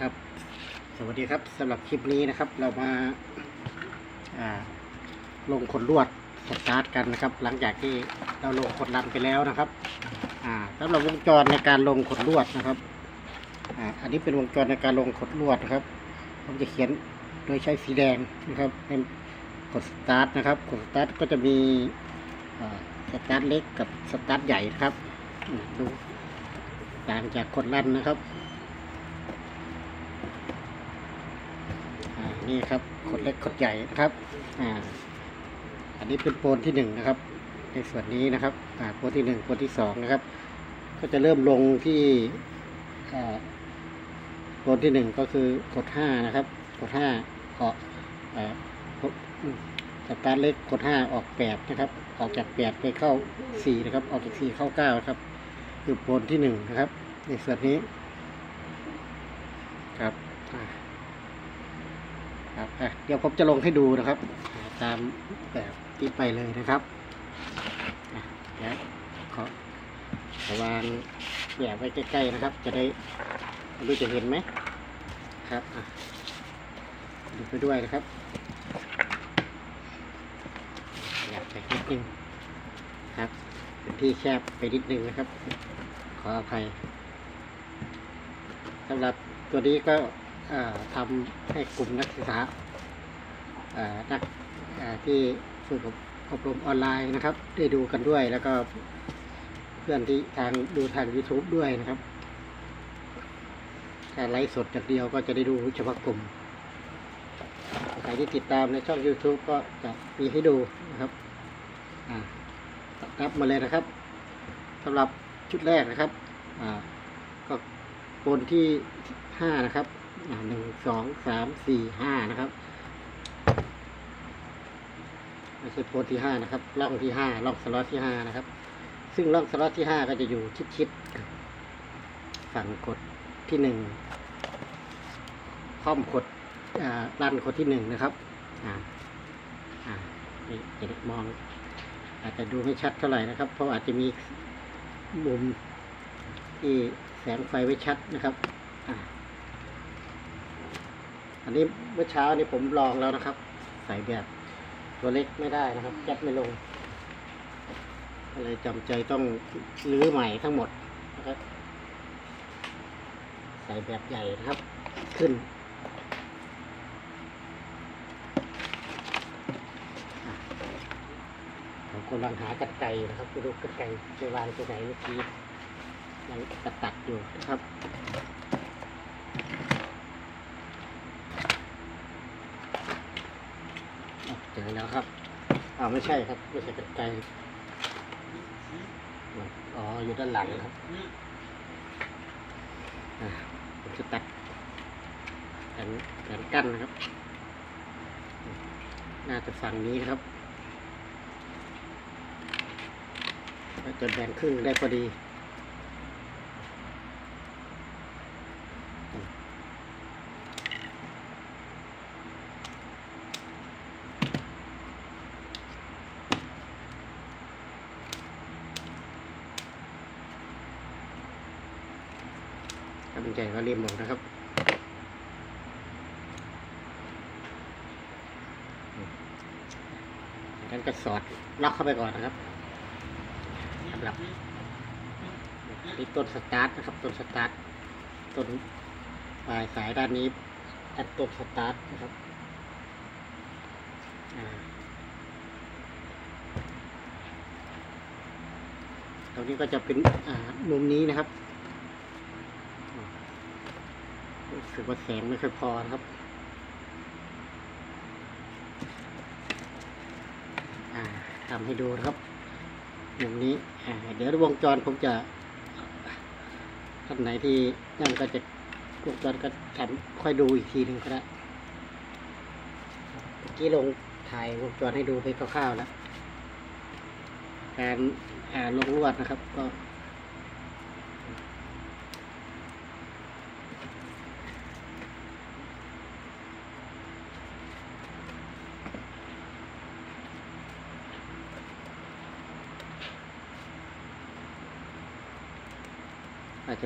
ครับ สวัสดีครับสำหรับคลิปนี้นะครับ เรามาอ่าลงขนลวดสตาร์ทกันนะครับ หลังจากที่เราลงขนลันไปแล้วนะครับอ่าสำหรับวงจรในการลงขนลวดนะครับอ่าอันนี้เป็นวงจรในการลงขนลวดนะครับ ผมจะเขียนโดยใช้สีแดงนะครับเป็นกดสตาร์ทนะครับกดสตาร์ทก็จะมีสตาร์ทเล็กกับสตาร์ทใหญ่นะครับดูต่างจากขนลันนะครับ อ่า นี่ครับขดเล็กขดใหญ่นะครับอ่าอันนี้เป็นโปนที่หนึ่งนะครับ ในส่วนนี้นะครับอ่าโปนที่หนึ่งโปนที่สองนะครับ ก็จะเริ่มลงที่อโปนที่หนึ่งก็คือกดห้านะครับกดห้าออกอ่ากดอืมสตาร์ทเล็กกดห้าออกแปดนะครับ ออกจากแปดไปเข้าสี่นะครับ ออกจากสี่เข้าเก้าครับคือโปนที่หนึ่งนะครับ ในส่วนนี้ครับอ่า ครับเดี๋ยวผมจะลงให้ดูนะครับ ตามแบบที่ไปเลยนะครับอะเดี๋ยวขอวางแบบไว้ใกล้ๆนะครับ จะได้ไม่รู้จะเห็นไหมครับดูไปด้วยนะครับอยากไปนิดนึงครับเป็นที่แคบไปนิดนึงนะครับ ขออภัยสำหรับตัวนี้ก็ ทำให้กลุ่มนักศึกษานักที่ฝึกอบรมออนไลน์นะครับ ได้ดูกันด้วยแล้วก็เพื่อนที่ทางดูทาง YouTube ด้วยนะครับ ถ้าไลฟ์สดจากเดียวก็จะได้ดูเฉพาะกลุ่มใครที่ติดตามในช่อง YouTube ก็จะมีให้ดูนะครับรับมาเลยนะครับสำหรับชุดแรกนะครับ ก็โปนที่ห้านะครับ หนึ่งสองสามสี่ห้านะครับไม่ใช่โพสที่ห้านะครับล่องที่ห้าล่องสล็อตที่ห้านะครับ ซึ่งล่องสล็อตที่ห้าก็จะอยู่ชิดๆฝั่งกดที่หนึ่งค่อมกดอ่ารันกดที่หนึ่งนะครับอ่าอ่านี่จะได้มอง อาจจะดูไม่ชัดเท่าไหร่นะครับ เพราะอาจจะมีมุมที่แสงไฟไว้ชัดนะครับอ่า อันนี้เมื่อเช้านี่ผมลองแล้วนะครับ ใส่แบบตัวเล็กไม่ได้นะครับยัดไม่ลงก็เลยจำใจต้องรื้อใหม่ทั้งหมดนะครับ ใส่แบบใหญ่นะครับ ขึ้นผมกำลังหากัดไก่นะครับไปดูกัดไก่ไปวางตัวไหนเมื่อกี้ยังตัดตัดอยู่นะครับ อะเจอแล้วครับอ้าไม่ใช่ครับไม่ใช่กันไกลอ๋ออยู่ด้านหลังครับอ่าผมจะตัดแขนแขนกั้นนะครับ น่าจะฝั่งนี้ครับจะแบ่งครึ่งได้พอดี กำลังใจก็รีบลงนะครับจากนั้นก็สอดล็อกเข้าไปก่อนนะครับสำหรับนี่ต้นสตาร์ทนะครับต้นสตาร์ทต้นปลายสายด้านนี้อันต้นสตาร์ทนะครับตรงนี้ก็จะเป็นมุมนี้นะครับ รู้ สึกว่าแสงไม่ค่อยพอนะครับทำให้ดูนะครับมุมนี้เดี๋ยววงจรผมจะท่านไหนที่นั่นก็จะวงจรก็ทำค่อยดูอีกทีหนึ่งก็ได้เมื่อกี้ลงถ่ายวงจรให้ดูไปคร่าวๆแล้วการอ่าลงลวดนะครับ ก็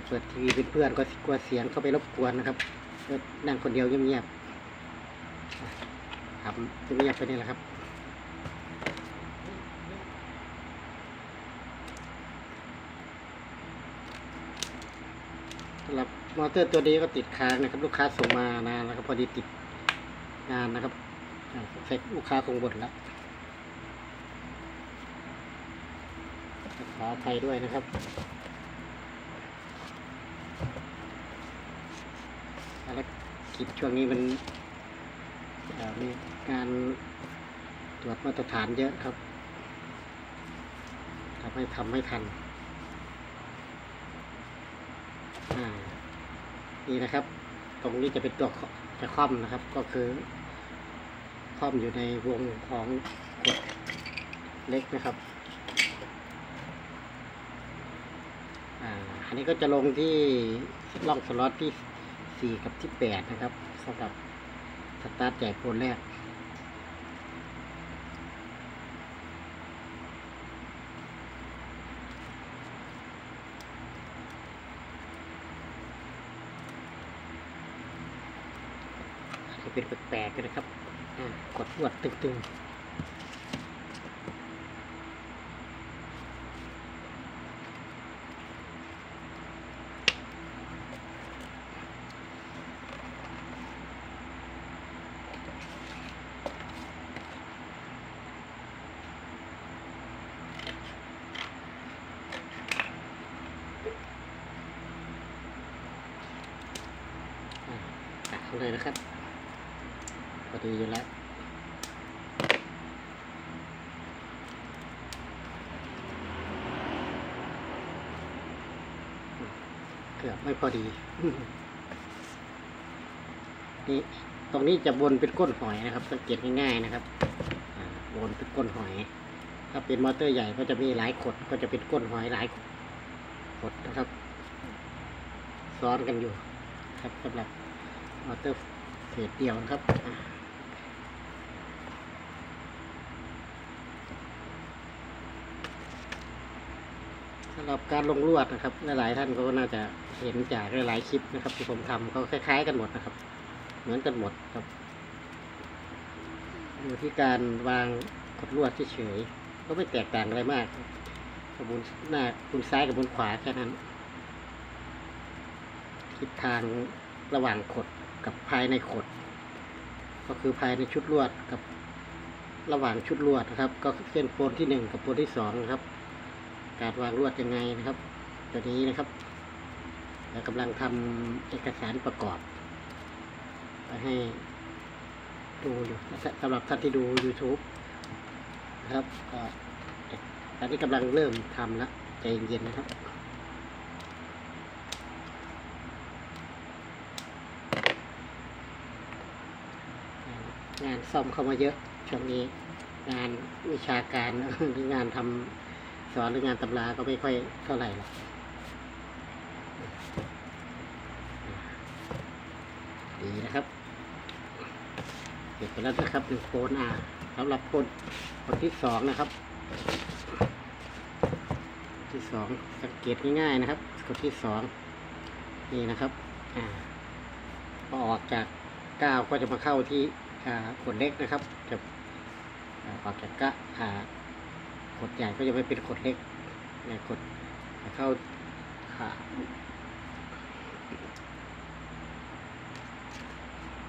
จะเปิดทีวีเป็นเพื่อนก็กลัวเสียงเข้าไปรบกวนนะครับนั่งคนเดียวเงียบๆทำเงียบไปนี่แหละครับสำหรับมอเตอร์ตัวนี้ก็ติดค้างนะครับ ลูกค้าส่งมานานแล้วครับพอดีติดงานนะครับเสร็จลูกค้าคงบ่นแล้วขออภัยด้วยนะครับภาริจช่วงนี้มันมีการตรวจมาตรฐานเยอะครับทำให้ทำไม่ทันอ่านี่นะครับ ตรงนี้จะเป็นตัวจะคล่อมนะครับ ก็คือคล่อมอยู่ในวงของกดเล็กนะครับอ่าอันนี้ก็จะลงที่ล่องสล็อตที่ สี่กับที่แปดนะครับสำหรับสตาร์ทใหญ่โพลแรก จะเป็นแปลกๆกันนะครับกดลวดตึงๆอ่าตัด เลยนะครับพอดีอยู่แล้วเกือบไม่พอดี นี่ ตรงนี้จะวนเป็นก้นหอยนะครับ สังเกตง่ายๆนะครับวนเป็นก้นหอย ถ้าเป็นมอเตอร์ใหญ่ก็จะมีหลายขด ก็จะเป็นก้นหอยหลายขดนะครับ ซ้อนกันอยู่ครับสำหรับ อเตอร์เศษเดียวนะครับสำหรับการลงลวดนะครับ หลายท่านก็น่าจะเห็นจากหลายคลิปนะครับ ที่ผมทำก็คล้ายๆ กันหมดนะครับ เหมือนกันหมดครับอยู่ที่การวางกดลวดเฉยๆก็ไม่แตกต่างอะไรมากครับกระบุนหน้าบุนซ้ายกับบุนขวาแค่นั้นทิศทางระหว่างขด กับภายในขด ก็คือภายในชุดลวดกับระหว่างชุดลวดนะครับ ก็เส้นโฟนที่หนึ่งกับโฟนที่สองนะครับ การวางลวดยังไงนะครับ ตัวนี้นะครับเรากำลังทำเอกสารประกอบไปให้ดูอยู่สำหรับท่านที่ดู YouTube นะครับก็ตอนนี้กำลังเริ่มทำแล้วใจเย็นๆนะครับ งานซ่อมเข้ามาเยอะช่วงนี้ งานวิชาการหรืองานทำสอนหรืองานตำราก็ไม่ค่อยเท่าไหร่หรอกดีนะครับเสร็จไปแล้วนะครับหนึ่งโคนอ่าสำหรับคนคนที่สองนะครับ ที่สองสังเกตง่ายๆนะครับคนที่สองนี่นะครับ อ่าพอออกจากก้าวก็จะมาเข้าที่ อ่ากดเล็กนะครับ จะอ่าออกจากะอ่ากดใหญ่ก็จะไม่เป็นกดเล็กในกดเข้าอ่า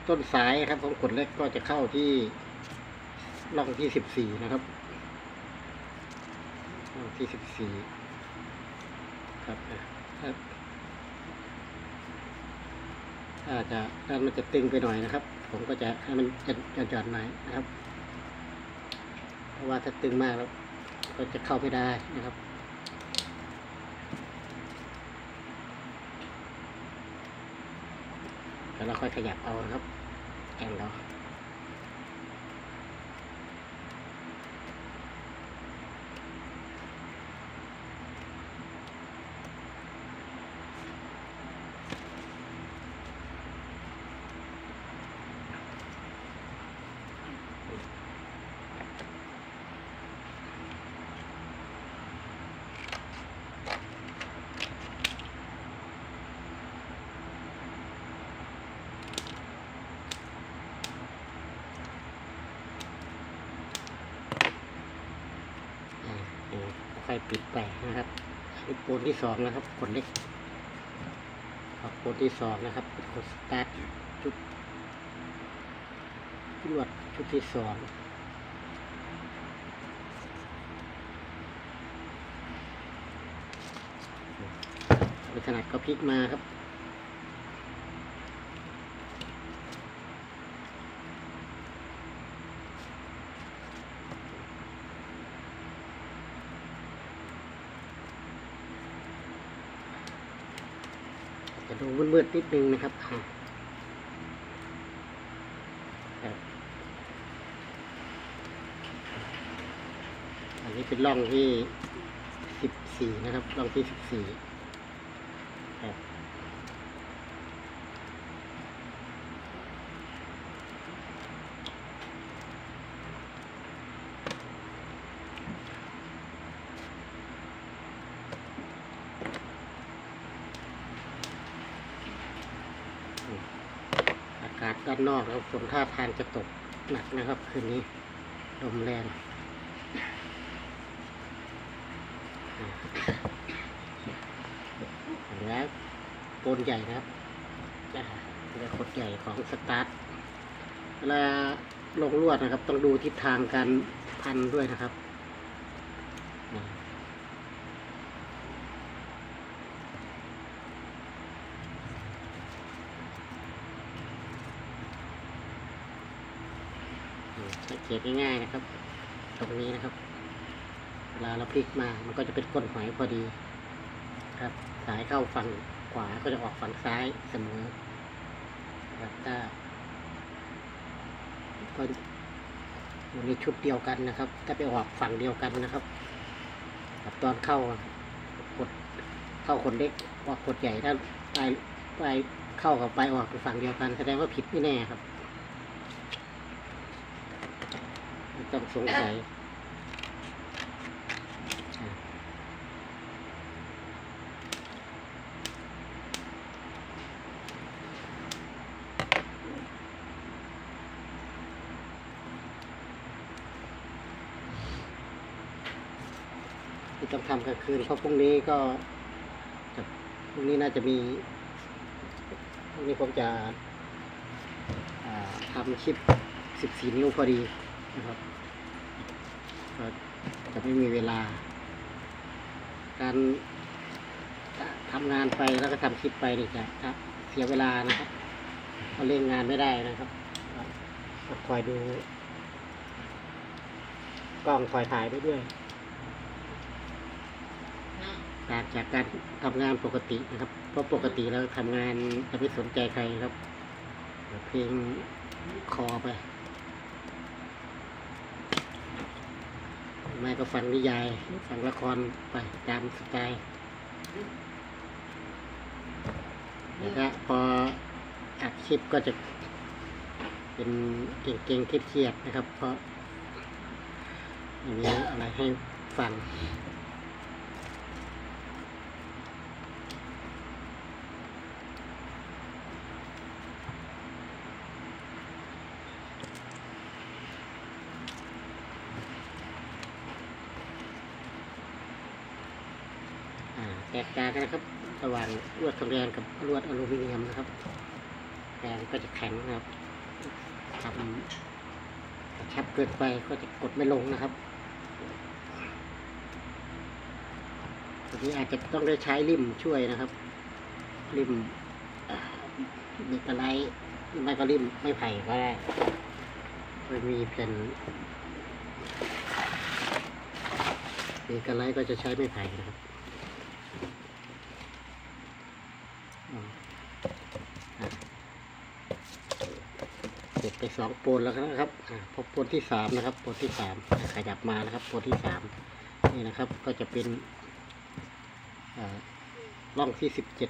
ต้นสายครับของกดเล็กก็จะเข้าที่ร่องที่สิบสี่นะครับร่องที่สิบสี่ครับอะครับ อาจจะด้านมันจะตึงไปหน่อยนะครับ ผมก็จะให้มันจะจะหย่อนหน่อยนะครับ เพราะว่าถ้าตึงมากแล้วก็จะเข้าไม่ได้นะครับแล้วเราค่อยขยับเอานะครับแอนเรา ปิดไปนะครับอันนี้ปูนที่สองนะครับขนเล็กออกปูนที่สองนะครับเป็นคนสตาร์ทชุดลวดชุดที่สองลักษณะก็พลิกมาครับ จะดูมืดๆ นิดนึงนะครับอ่าครับอันนี้เป็นร่องที่สิบสี่นะครับร่องที่สิบสี่ครับอากาศ ด้านนอกนะครับฝนท่าทางจะตกหนักนะครับ คืนนี้ลมแรงแล้วโปนใหญ่นะครับอ่าเป็นขดใหญ่ของสตาร์ทเวลาลงลวดนะครับ ต้องดูทิศทางการพันด้วยนะครับอ่า อืมสังเกตง่ายๆนะครับ ตรงนี้นะครับ เวลาเราพลิกมามันก็จะเป็นก้นหอยพอดีครับสายเข้าฝั่งขวาก็จะออกฝั่งซ้ายเสมอครับถ้าก็อยู่ในชุดเดียวกันนะครับ ถ้าไปออกฝั่งเดียวกันนะครับกับตอนเข้ากดเข้าคนเล็กออกกดใหญ่ถ้าไปไปเข้ากับไปออกฝั่งเดียวกันแสดงว่าผิดไม่แน่ครับไม่ ต้องสงสัยที่ต้องทำกลางคืนเพราะพรุ่งนี้ก็พรุ่งนี้น่าจะมีพรุ่งนี้ผมจะทำคลิป 14 นิ้วพอดีนะครับ ก็จะไม่มีเวลา การทำงานไปแล้วก็ทำคลิปไปนี่จะจะเสียเวลานะครับเราเร่งงานไม่ได้นะครับคอยดูกล้องคอยถ่ายไปด้วยต่างจากการทำงานปกตินะครับ เพราะปกติเราทำงานจะไม่สนใจใครครับเปิดเพลงคอไป ไม่ก็ฟังนิยายฟังละครไปตามสไตล์แล้วก็พออัดคลิปก็จะเป็นเก่งๆเครียดๆนะครับ เพราะมีอะไรให้ฟัง กากันนะครับระหว่างลวดทองแดงกับลวดอลูมิเนียมนะครับแดงก็จะแข็งนะครับทำกระชับเกินไปก็จะกดไม่ลงนะครับทีนี้อาจจะต้องได้ใช้ริมช่วยนะครับ ริมมีกระไล่ไม่ก็ริมไม่ไผ่ก็ได้ไม่มีแผ่นมีกระไลก็จะใช้ไม่ไผ่นะครับ อ่าอะเสองปนแล้วนะครับพอปูนที่สามนะครับปนที่สามขยับมานะครับปนที่สามนี่นะครับ ก็จะเป็นอ่าร่องที่สิบเจ็ด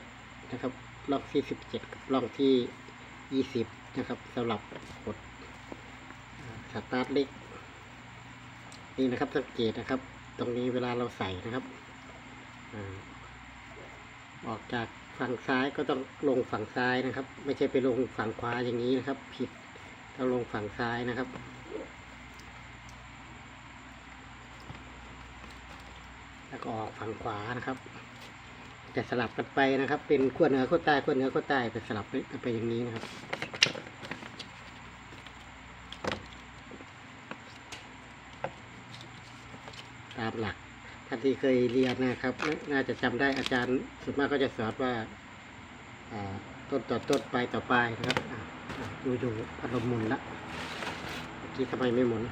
นะครับร่องที่สิบเจ็ดกับร่องที่ยี่สิบนะครับสำหรับกดสตาร์ทเล็กนี่นะครับสังเกตนะครับ ตรงนี้เวลาเราใส่นะครับออกจากฝั่งซ้ายก็ต้องลงฝั่งซ้ายนะครับ ไม่ใช่ไปลงฝั่งขวาอย่างนี้นะครับ ผิด ต้องลงฝั่งซ้ายนะครับ แล้วก็ออกฝั่งขวานะครับจะสลับกันไปนะครับ เป็นขั้วเหนือขั้วใต้ขั้วเหนือขั้วใต้ไปสลับไปไปอย่างนี้นะครับตามหลักท่านที่เคยเรียนนะครับ น่าจะจำได้อาจารย์ส่วนมากก็จะสอนว่าอ่าต้นต่อต้นปลายต่อปลายนะครับ อ่าอ่าดูดูพัดลมหมุนละเมื่อกี้ทำไมไม่หมุน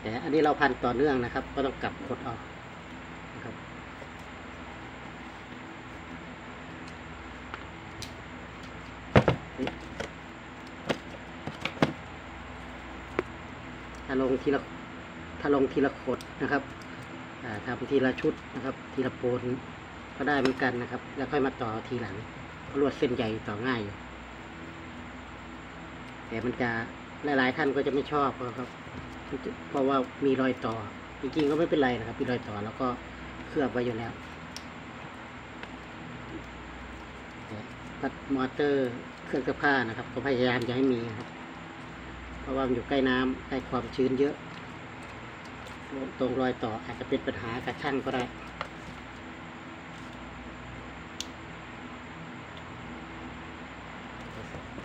แต่อันนี้เราพันต่อเนื่องนะครับ ก็ต้องกลับกดออกนะครับถ้าลงทีละถ้าลงทีละขดนะครับ ทำทีละชุดนะครับทีละโปนก็ได้เหมือนกันนะครับ แล้วค่อยมาต่อทีหลังเพราะลวดเส้นใหญ่ต่อง่าย แต่มันจะหลายๆท่านก็จะไม่ชอบครับ เพราะว่ามีรอยต่อ จริงๆก็ไม่เป็นไรนะครับ มีรอยต่อแล้วก็เคลือบไว้อยู่แล้วพัดมอเตอร์เครื่องซักผ้านะครับ ก็พยายามจะให้มีครับ เพราะว่ามันอยู่ใกล้น้ำใกล้ความชื้นเยอะ ตรงรอยต่ออาจจะเป็นปัญหากับช่างก็ได้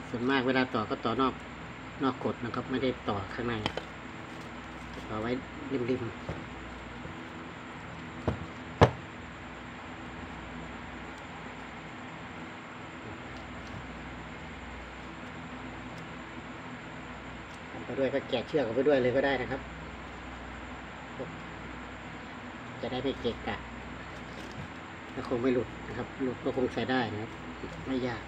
ส่วนมากเวลาต่อก็ต่อนอกนอกกดนะครับ ไม่ได้ต่อข้างใน ต่อไว้ริมๆไปด้วยก็แกะเชือกออกไปด้วยเลยก็ได้นะครับ จะได้ไม่เกะกะแล้วคงไม่หลุดนะครับ หลุดก็คงใส่ได้นะครับ ไม่ยาก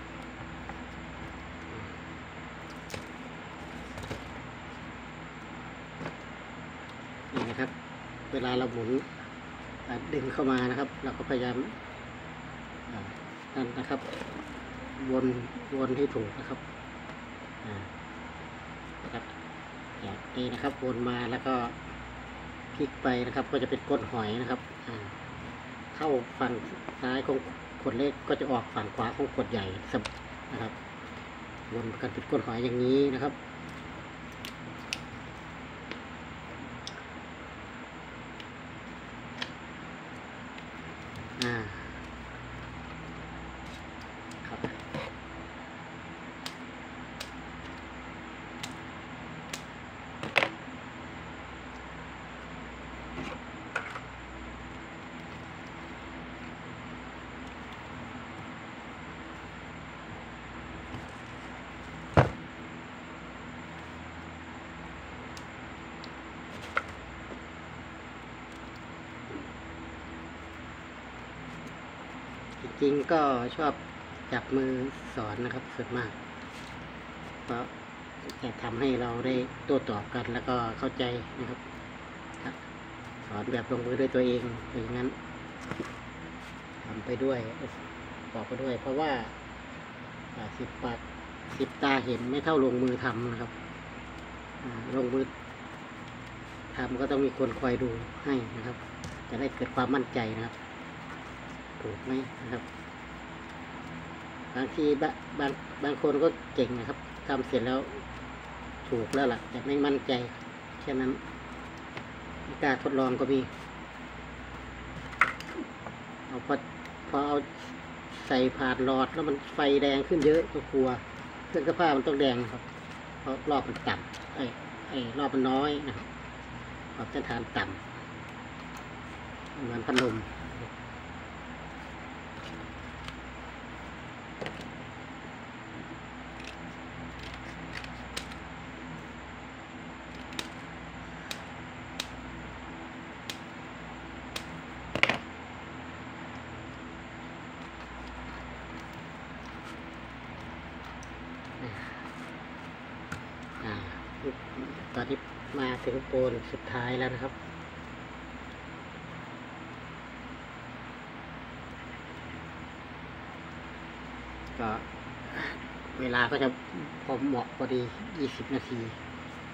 นี่นะครับ เวลาเราหมุนดึงเข้ามานะครับ เราก็พยายามนั่นนะครับ วนวนให้ถูกนะครับอ่าครับอย่างนี้นะครับวนมาแล้วก็ พลิกไปนะครับ ก็จะเป็นก้นหอยนะครับเข้าฝั่งซ้ายของขวดเล็กก็จะออกฝั่งขวาของขวดใหญ่นะครับวนกันเป็นก้นหอยอย่างนี้นะครับ อ่า ครับ จริงก็ชอบจับมือสอนนะครับส่วนมาก เพราะจะทำให้เราได้โต้ตอบกันแล้วก็เข้าใจนะครับ สอนแบบลงมือด้วยตัวเองอย่างนั้นทำไปด้วยบอกไปด้วย เพราะว่าสิบปากสิบตาเห็นไม่เท่าลงมือทำนะครับลงมือทำก็ต้องมีคนคอยดูให้นะครับ จะได้เกิดความมั่นใจนะครับ ถูกไหมนะครับบางทีบบางบางคนก็เก่งนะครับทำเสร็จแล้วถูกแล้วล่ะ แต่ไม่มั่นใจแค่นั้นกล้าทดลองก็มี เอาพอพอเอาใส่ผ่านหลอดแล้วมันไฟแดงขึ้นเยอะก็กลัวเครื่องกระผ้ามันต้องแดงครับเพราะรอบมันต่ำไอ้ไอ้รอบมันน้อยนะครับขอบเส้นฐานต่ำเหมือนพัดลม อ่าตอนนี้มาถึง โปนสุดท้ายแล้วนะครับ ก็เวลาก็จะพอเหมาะพอดียี่สิบนาที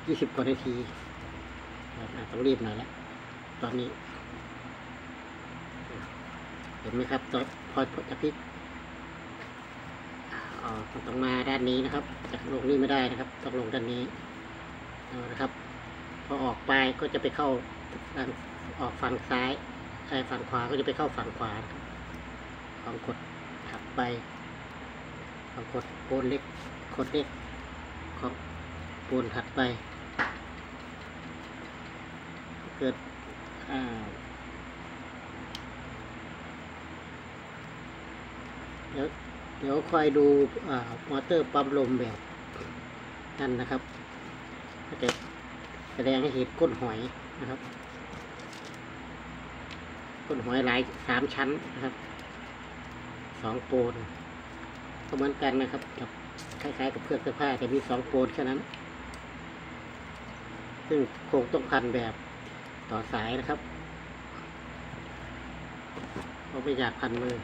ยี่สิบกว่านาทีต้องรีบหน่อยแล้วตอนนี้ เห็นไหมครับตอนพอจะพลิกต้องมาด้านนี้นะครับจะลงนี่ไม่ได้นะครับ ต้องลงด้านนี้นะครับ พอออกไปก็จะไปเข้าออกฝั่งซ้ายไอ้ฝั่งขวาก็จะไปเข้าฝั่งขวาลองกดถัดไปลองกดโคนเล็กกดเล็กของปูนถัดไป เกิดอ่าเดี๋ยวเดี๋ยวคอยดูอ่ามอเตอร์ปั๊มลมแบบนั่นนะครับก็จะ แสดงให้เห็นก้นหอยนะครับ ก้นหอยหลายสามชั้นนะครับสองโปนก็เหมือนกันนะครับกับคล้ายๆกับเครื่องเสื้อผ้าแต่มีสองโปนแค่นั้น ซึ่งคงต้องพันแบบต่อสายนะครับเพราะไม่อยากพันมือ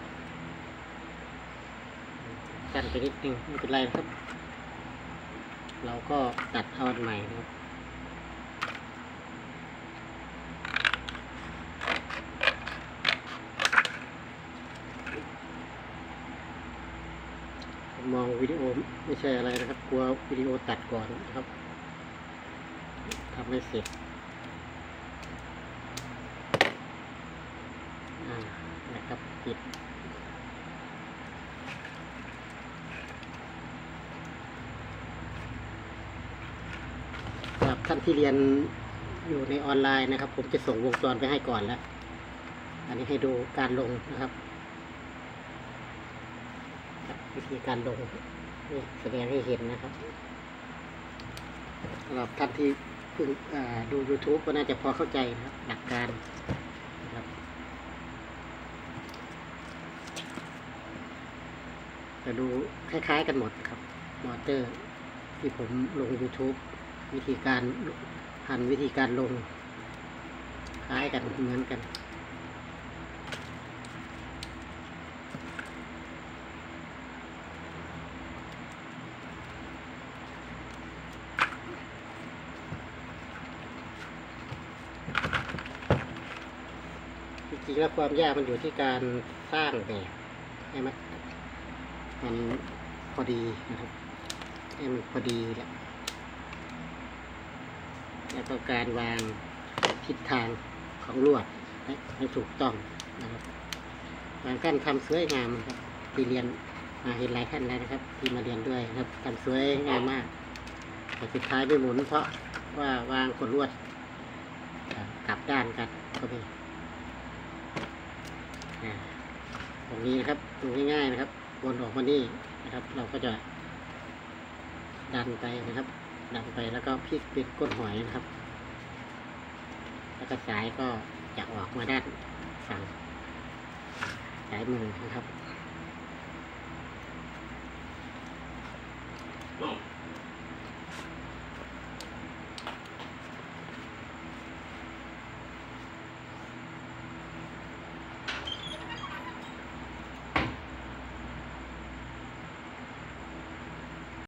กันไปนิดนึงไม่เป็นไรนะครับ เราก็ตัดเอาอันใหม่นะครับ ผมมอง วิดีโอไม่ใช่อะไรนะครับ กลัววิดีโอตัดก่อนนะครับทำไม่เสร็จอ่านะครับปิดสำหรับท่านที่เรียนอยู่ในออนไลน์นะครับ ผมจะส่งวงจรไปให้ก่อนแล้ว อันนี้ให้ดูการลงนะครับวิธีการลง นี่แสดงให้เห็นนะครับสำหรับท่านที่เพิ่งดู YouTube ก็น่าจะพอเข้าใจนะครับหลักการนะครับจะดูคล้ายๆกันหมดครับมอเตอร์ที่ผมลง YouTube วิธีการหันวิธีการลง คล้ายกันเหมือนกัน จ ริงๆแล้วความยากมันอยู่ที่การสร้างแบบให้มันมันพอดีนะครับให้มันพอดีแหละแล้วก็การวางทิศทางของลวดให้ถูกต้องนะครับบางท่านทำสวยงามนะครับที่เรียนมาเห็นหลายท่านแล้วนะครับ ที่มาเรียนด้วยนะครับทำสวยงามมาก แต่สุดท้ายไม่หมุนเพราะว่าวางกดลวดกลับด้านกันก็มีอ่ ตรงนี้นะครับดูง่ายๆนะครับวนออกมานี่นะครับ เราก็จะ ดันไปนะครับ ดันไปแล้วก็พลิกเป็นก้นหอยนะครับ แล้วก็สายก็จะออกมาด้านฝั่งสายมือนะครับ